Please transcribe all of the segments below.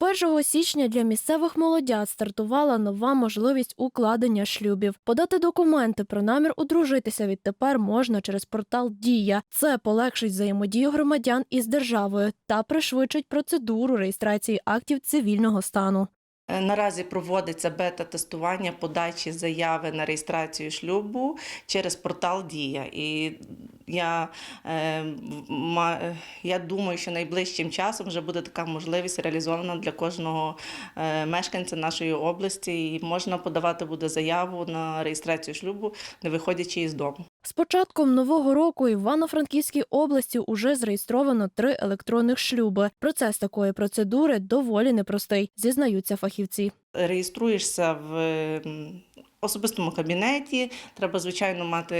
З 1 січня для місцевих молодят стартувала нова можливість укладення шлюбів. Подати документи про намір одружитися відтепер можна через портал Дія. Це полегшить взаємодію громадян із державою та пришвидшить процедуру реєстрації актів цивільного стану. Е, Наразі проводиться бета-тестування подачі заяви на реєстрацію шлюбу через портал Дія. І я, е, ма- я думаю, що найближчим часом вже буде така можливість реалізована для кожного е, мешканця нашої області. І можна подавати буде заяву на реєстрацію шлюбу, не виходячи із дому. З початком нового року Івано-Франківській області уже зареєстровано три електронних шлюби. Процес такої процедури доволі непростий, зізнаються фахівці. реєструєшся в м, особистому кабінеті. Треба, звичайно, мати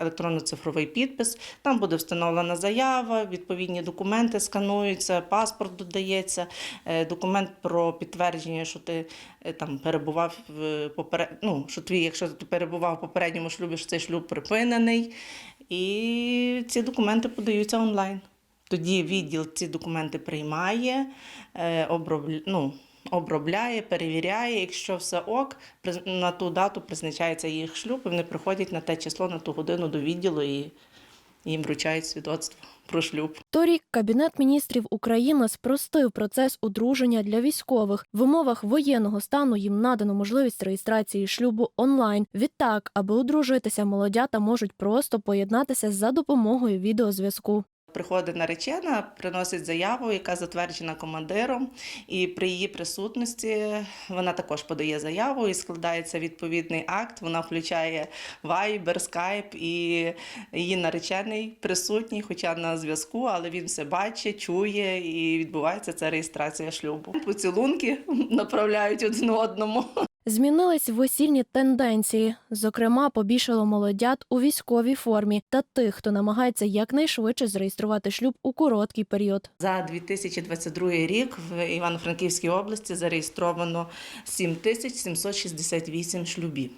електронно-цифровий підпис. Там буде встановлена заява, відповідні документи скануються, паспорт додається, е, документ про підтвердження, що ти е, там перебував в поперед... ну, що твій, якщо ти перебував в попередньому шлюбі, що цей шлюб припинений. І ці документи подаються онлайн. Тоді відділ ці документи приймає, е, обробля... ну, обробляє, перевіряє. Якщо все ок, на ту дату призначається їх шлюб, і вони приходять на те число, на ту годину до відділу і їм вручають свідоцтво про шлюб. Торік Кабінет міністрів України спростив процес одруження для військових. В умовах воєнного стану їм надано можливість реєстрації шлюбу онлайн. Відтак, аби одружитися, молодята можуть просто поєднатися за допомогою відеозв'язку. Приходить наречена, приносить заяву, яка затверджена командиром, і при її присутності вона також подає заяву і складається відповідний акт. Вона включає Viber, Skype, і її наречений присутній, хоча на зв'язку, але він все бачить, чує і відбувається ця реєстрація шлюбу. Поцілунки направляють один одному. Змінились весільні тенденції. Зокрема, побільшало молодят у військовій формі та тих, хто намагається якнайшвидше зареєструвати шлюб у короткий період. За 2022 рік в Івано-Франківській області зареєстровано 7768 шлюбів.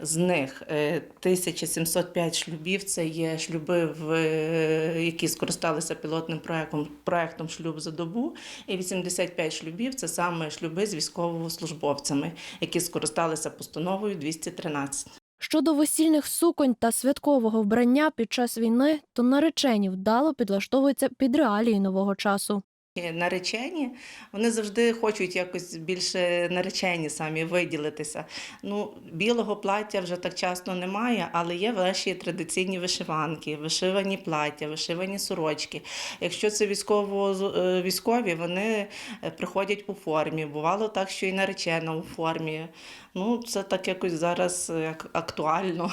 З них е, 1705 шлюбів це є шлюби, в, е, які скористалися пілотним проектом, проектом шлюб за добу, і 85 шлюбів це саме шлюби з військовослужбовцями, які скористалися постановою 213. Щодо весільних суконь та святкового вбрання під час війни, то наречені вдало підлаштовуються під реалії нового часу. Наречені, вони завжди хочуть якось більше наречені самі виділитися. Ну, білого плаття вже так часто немає, але є ваші традиційні вишиванки, вишивані плаття, вишивані сорочки. Якщо це військово, е, військові, вони е, приходять у формі. Бувало так, що і наречена у формі. Ну, це так якось зараз е, як актуально.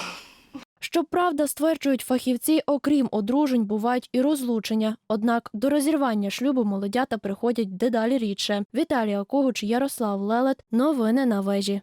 Щоправда, стверджують фахівці, окрім одружень, бувають і розлучення. Однак до розірвання шлюбу молодята приходять дедалі рідше. Віталія Когуч, Ярослав Лелет. Новини на вежі.